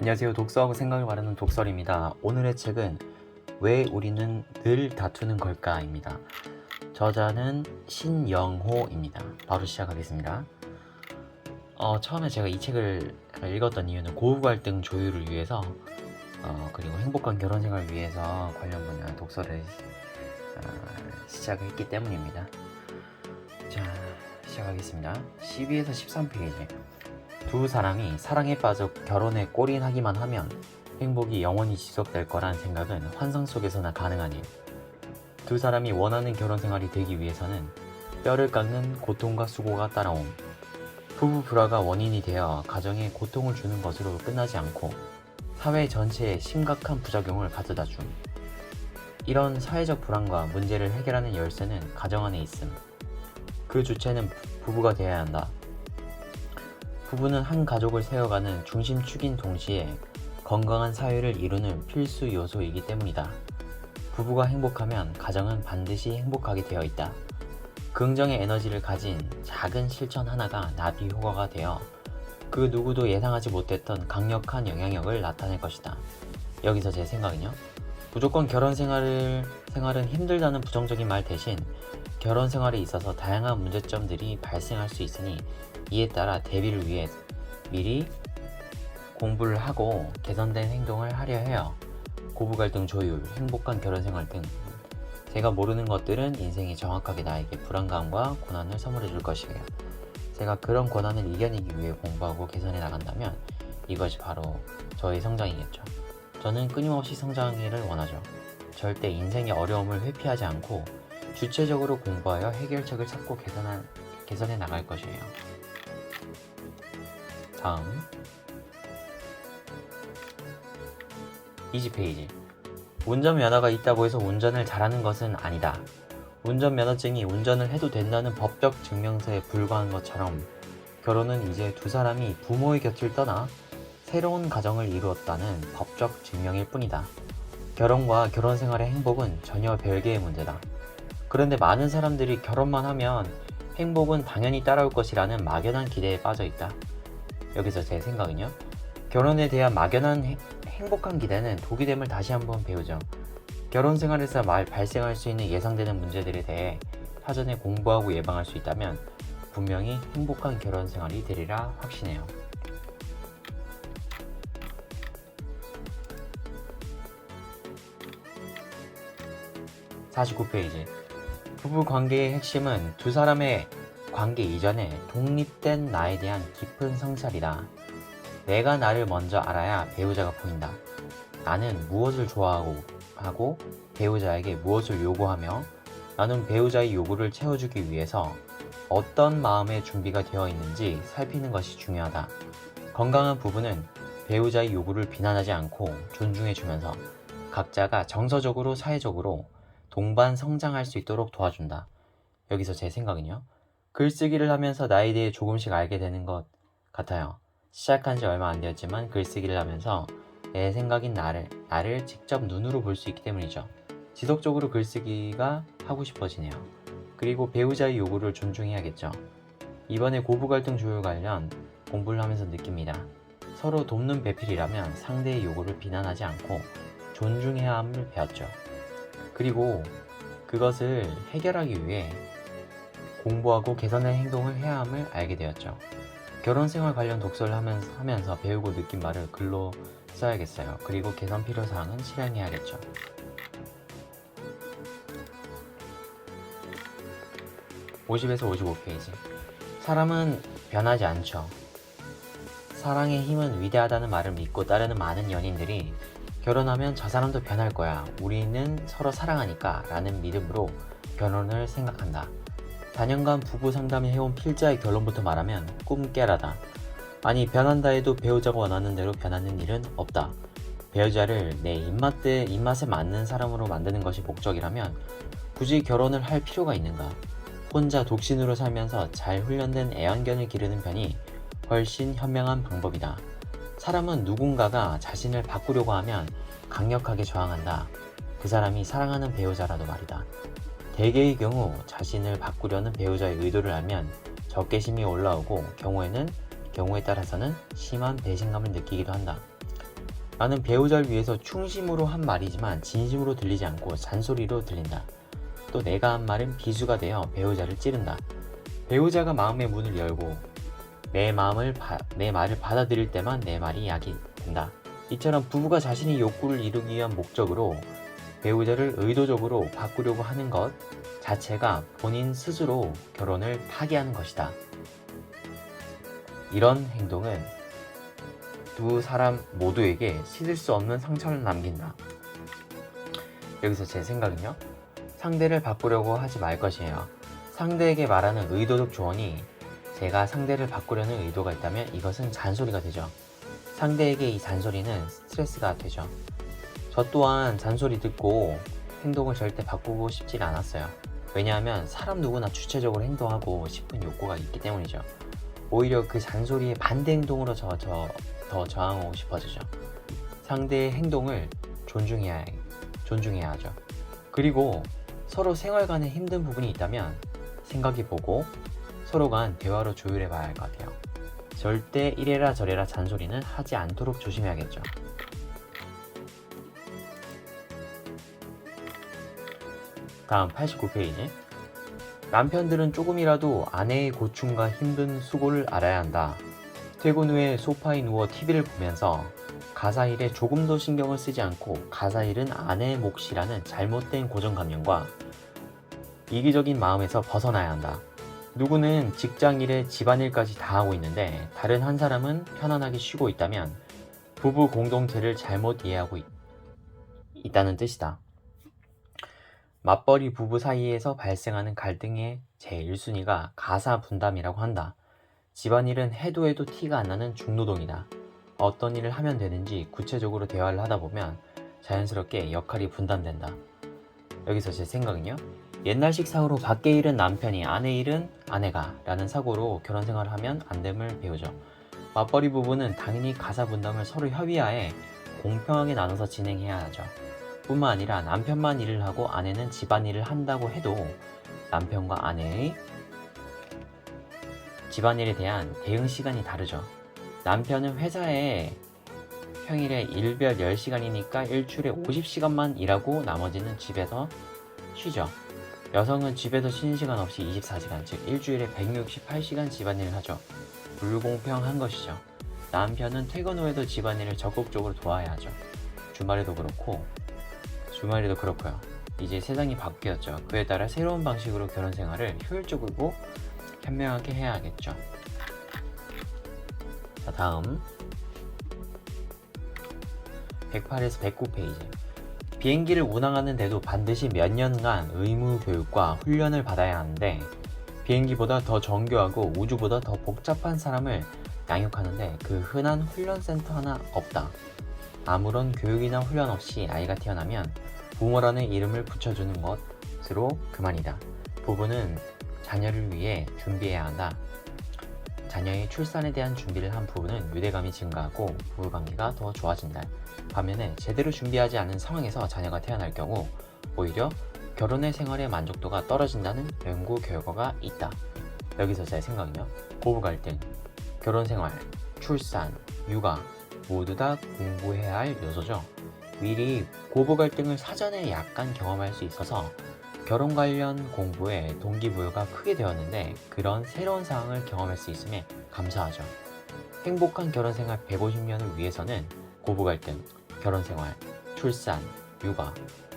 안녕하세요. 독서하고 생각을 말하는 독설입니다. 오늘의 책은 왜 우리는 늘 다투는 걸까입니다. 저자는 신영호입니다. 바로 시작하겠습니다. 어, 처음에 제가 이 책을 읽었던 이유는 고부 갈등 조율을 위해서 어, 그리고 행복한 결혼 생활을 위해서 관련 분야 독서를 어, 시작했기 때문입니다. 자, 시작하겠습니다. 12에서 13페이지. 두 사람이 사랑에 빠져 결혼에 골인하기만 하면 행복이 영원히 지속될 거란 생각은 환상 속에서나 가능한 일. 두 사람이 원하는 결혼 생활이 되기 위해서는 뼈를 깎는 고통과 수고가 따라옴. 부부 불화가 원인이 되어 가정에 고통을 주는 것으로 끝나지 않고 사회 전체에 심각한 부작용을 가져다 줌. 이런 사회적 불안과 문제를 해결하는 열쇠는 가정 안에 있음. 그 주체는 부- 부부가 되어야 한다. 부부는 한 가족을 세워가는 중심축인 동시에 건강한 사회를 이루는 필수 요소이기 때문이다. 부부가 행복하면 가정은 반드시 행복하게 되어 있다. 긍정의 에너지를 가진 작은 실천 하나가 나비 효과가 되어 그 누구도 예상하지 못했던 강력한 영향력을 나타낼 것이다. 여기서 제 생각은요. 무조건 결혼 생활을, 생활은 힘들다는 부정적인 말 대신 결혼 생활에 있어서 다양한 문제점들이 발생할 수 있으니 이에 따라 대비를 위해 미리 공부를 하고 개선된 행동을 하려 해요. 고부 갈등 조율, 행복한 결혼 생활 등 제가 모르는 것들은 인생이 정확하게 나에게 불안감과 고난을 선물해 줄 것이에요. 제가 그런 고난을 이겨내기 위해 공부하고 개선해 나간다면 이것이 바로 저의 성장이겠죠. 저는 끊임없이 성장하기를 원하죠. 절대 인생의 어려움을 회피하지 않고 주체적으로 공부하여 해결책을 찾고 개선한, 개선해 나갈 것이에요. 다음 20페이지 운전면허가 있다고 해서 운전을 잘하는 것은 아니다. 운전면허증이 운전을 해도 된다는 법적 증명서에 불과한 것처럼 결혼은 이제 두 사람이 부모의 곁을 떠나 새로운 가정을 이루었다는 법적 증명일 뿐이다. 결혼과 결혼 생활의 행복은 전혀 별개의 문제다. 그런데 많은 사람들이 결혼만 하면 행복은 당연히 따라올 것이라는 막연한 기대에 빠져 있다. 여기서 제 생각은요. 결혼에 대한 막연한 행- 행복한 기대는 독이 됨을 다시 한번 배우죠. 결혼 생활에서 말 발생할 수 있는 예상되는 문제들에 대해 사전에 공부하고 예방할 수 있다면 분명히 행복한 결혼 생활이 되리라 확신해요. (49페이지) 부부 관계의 핵심은 두 사람의 관계 이전에 독립된 나에 대한 깊은 성찰이다. 내가 나를 먼저 알아야 배우자가 보인다. 나는 무엇을 좋아하고 하고 배우자에게 무엇을 요구하며 나는 배우자의 요구를 채워주기 위해서 어떤 마음의 준비가 되어 있는지 살피는 것이 중요하다. 건강한 부부는 배우자의 요구를 비난하지 않고 존중해주면서 각자가 정서적으로 사회적으로 동반 성장할 수 있도록 도와준다. 여기서 제 생각은요. 글쓰기를 하면서 나에 대해 조금씩 알게 되는 것 같아요. 시작한 지 얼마 안 되었지만 글쓰기를 하면서 내 생각인 나를, 나를 직접 눈으로 볼 수 있기 때문이죠. 지속적으로 글쓰기가 하고 싶어지네요. 그리고 배우자의 요구를 존중해야겠죠. 이번에 고부 갈등 조율 관련 공부를 하면서 느낍니다. 서로 돕는 배필이라면 상대의 요구를 비난하지 않고 존중해야 함을 배웠죠. 그리고 그것을 해결하기 위해 공부하고 개선의 행동을 해야 함을 알게 되었죠. 결혼 생활 관련 독서를 하면서, 하면서 배우고 느낀 말을 글로 써야겠어요. 그리고 개선 필요 사항은 실행해야겠죠. (50에서 55페이지) 사람은 변하지 않죠. 사랑의 힘은 위대하다는 말을 믿고 따르는 많은 연인들이 결혼하면 저 사람도 변할 거야. 우리는 서로 사랑하니까 라는 믿음으로 결혼을 생각한다. 4년간 부부 상담을 해온 필자의 결론부터 말하면 꿈깨라다. 아니 변한다 해도 배우자가 원하는 대로 변하는 일은 없다. 배우자를 내 입맛에, 입맛에 맞는 사람으로 만드는 것이 목적이라면 굳이 결혼을 할 필요가 있는가? 혼자 독신으로 살면서 잘 훈련된 애완견을 기르는 편이 훨씬 현명한 방법이다. 사람은 누군가가 자신을 바꾸려고 하면 강력하게 저항한다. 그 사람이 사랑하는 배우자라도 말이다. 대개의 경우 자신을 바꾸려는 배우자의 의도를 알면 적개심이 올라오고 경우에는 경우에 따라서는 심한 배신감을 느끼기도 한다. 나는 배우자를 위해서 충심으로 한 말이지만 진심으로 들리지 않고 잔소리로 들린다. 또 내가 한 말은 비수가 되어 배우자를 찌른다. 배우자가 마음의 문을 열고 내 마음을 바- 내 말을 받아들일 때만 내 말이 약이 된다. 이처럼 부부가 자신의 욕구를 이루기 위한 목적으로 배우자를 의도적으로 바꾸려고 하는 것 자체가 본인 스스로 결혼을 파기하는 것이다. 이런 행동은 두 사람 모두에게 씻을 수 없는 상처를 남긴다. 여기서 제 생각은요. 상대를 바꾸려고 하지 말 것이에요. 상대에게 말하는 의도적 조언이 제가 상대를 바꾸려는 의도가 있다면 이것은 잔소리가 되죠. 상대에게 이 잔소리는 스트레스가 되죠. 저 또한 잔소리 듣고 행동을 절대 바꾸고 싶지 않았어요. 왜냐하면 사람 누구나 주체적으로 행동하고 싶은 욕구가 있기 때문이죠. 오히려 그 잔소리의 반대 행동으로 저, 저, 더 저항하고 싶어지죠. 상대의 행동을 존중해야, 존중해야 하죠. 그리고 서로 생활 간에 힘든 부분이 있다면 생각해 보고 서로 간 대화로 조율해 봐야 할 것 같아요. 절대 이래라 저래라 잔소리는 하지 않도록 조심해야겠죠. 다음 89페이지. 남편들은 조금이라도 아내의 고충과 힘든 수고를 알아야 한다. 퇴근 후에 소파에 누워 TV를 보면서 가사 일에 조금 더 신경을 쓰지 않고 가사 일은 아내의 몫이라는 잘못된 고정관념과 이기적인 마음에서 벗어나야 한다. 누구는 직장 일에 집안일까지 다 하고 있는데 다른 한 사람은 편안하게 쉬고 있다면 부부 공동체를 잘못 이해하고 있, 있다는 뜻이다. 맞벌이 부부 사이에서 발생하는 갈등의 제1순위가 가사 분담이라고 한다. 집안일은 해도 해도 티가 안 나는 중노동이다. 어떤 일을 하면 되는지 구체적으로 대화를 하다 보면 자연스럽게 역할이 분담된다. 여기서 제 생각은요. 옛날식 사고로 밖에 일은 남편이 아내 일은 아내가 라는 사고로 결혼 생활을 하면 안 됨을 배우죠. 맞벌이 부부는 당연히 가사 분담을 서로 협의하에 공평하게 나눠서 진행해야 하죠. 뿐만 아니라 남편만 일을 하고 아내는 집안일을 한다고 해도 남편과 아내의 집안일에 대한 대응 시간이 다르죠. 남편은 회사에 평일에 일별 10시간이니까 일주일에 50시간만 일하고 나머지는 집에서 쉬죠. 여성은 집에서 쉬는 시간 없이 24시간, 즉 일주일에 168시간 집안일을 하죠. 불공평한 것이죠. 남편은 퇴근 후에도 집안일을 적극적으로 도와야 하죠. 주말에도 그렇고 주말에도 그렇고요. 이제 세상이 바뀌었죠. 그에 따라 새로운 방식으로 결혼 생활을 효율적이고 현명하게 해야 하겠죠. 자, 다음 108에서 109페이지. 비행기를 운항하는데도 반드시 몇 년간 의무 교육과 훈련을 받아야 하는데 비행기보다 더 정교하고 우주보다 더 복잡한 사람을 양육하는데 그 흔한 훈련센터 하나 없다. 아무런 교육이나 훈련 없이 아이가 태어나면 부모라는 이름을 붙여주는 것으로 그만이다. 부부는 자녀를 위해 준비해야 한다. 자녀의 출산에 대한 준비를 한 부부는 유대감이 증가하고 부부 관계가 더 좋아진다. 반면에 제대로 준비하지 않은 상황에서 자녀가 태어날 경우 오히려 결혼의 생활의 만족도가 떨어진다는 연구 결과가 있다. 여기서 제 생각은요. 고부 갈등, 결혼 생활, 출산, 육아 모두 다 공부해야 할 요소죠. 미리 고부 갈등을 사전에 약간 경험할 수 있어서 결혼 관련 공부에 동기부여가 크게 되었는데 그런 새로운 상황을 경험할 수 있음에 감사하죠. 행복한 결혼 생활 150년을 위해서는 고부 갈등, 결혼 생활, 출산, 육아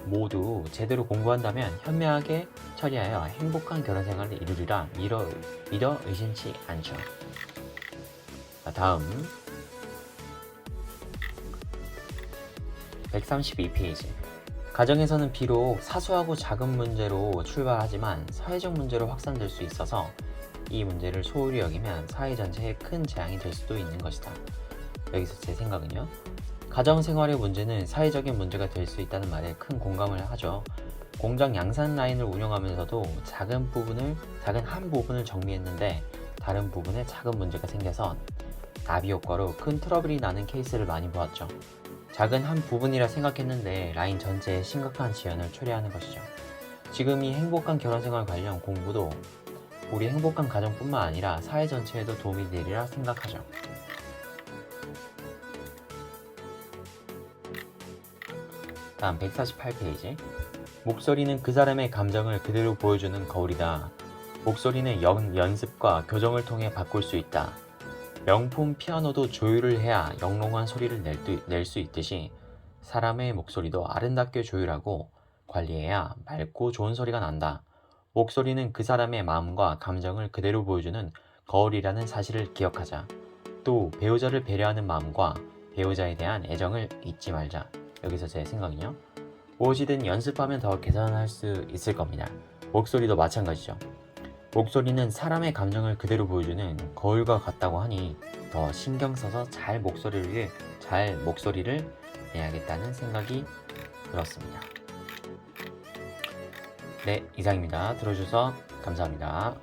모두 제대로 공부한다면 현명하게 처리하여 행복한 결혼 생활을 이루리라 믿어, 믿어 의심치 않죠. 자, 다음 132페이지 가정에서는 비록 사소하고 작은 문제로 출발하지만 사회적 문제로 확산될 수 있어서 이 문제를 소홀히 여기면 사회 전체에 큰 재앙이 될 수도 있는 것이다. 여기서 제 생각은요. 가정 생활의 문제는 사회적인 문제가 될 수 있다는 말에 큰 공감을 하죠. 공장 양산 라인을 운영하면서도 작은 부분을 작은 한 부분을 정리했는데 다른 부분에 작은 문제가 생겨서 나비 효과로 큰 트러블이 나는 케이스를 많이 보았죠. 작은 한 부분이라 생각했는데 라인 전체에 심각한 지연을 초래하는 것이죠. 지금 이 행복한 결혼생활 관련 공부도 우리 행복한 가정뿐만 아니라 사회 전체에도 도움이 되리라 생각하죠. 다음 148페이지. 목소리는 그 사람의 감정을 그대로 보여주는 거울이다. 목소리는 연, 연습과 교정을 통해 바꿀 수 있다. 명품 피아노도 조율을 해야 영롱한 소리를 낼 수 있듯이 사람의 목소리도 아름답게 조율하고 관리해야 맑고 좋은 소리가 난다. 목소리는 그 사람의 마음과 감정을 그대로 보여주는 거울이라는 사실을 기억하자. 또 배우자를 배려하는 마음과 배우자에 대한 애정을 잊지 말자. 여기서 제 생각이요. 무엇이든 연습하면 더 개선할 수 있을 겁니다. 목소리도 마찬가지죠. 목소리는 사람의 감정을 그대로 보여주는 거울과 같다고 하니 더 신경 써서 잘 목소리를 잘 목소리를 내야겠다는 생각이 들었습니다. 네, 이상입니다. 들어주셔서 감사합니다.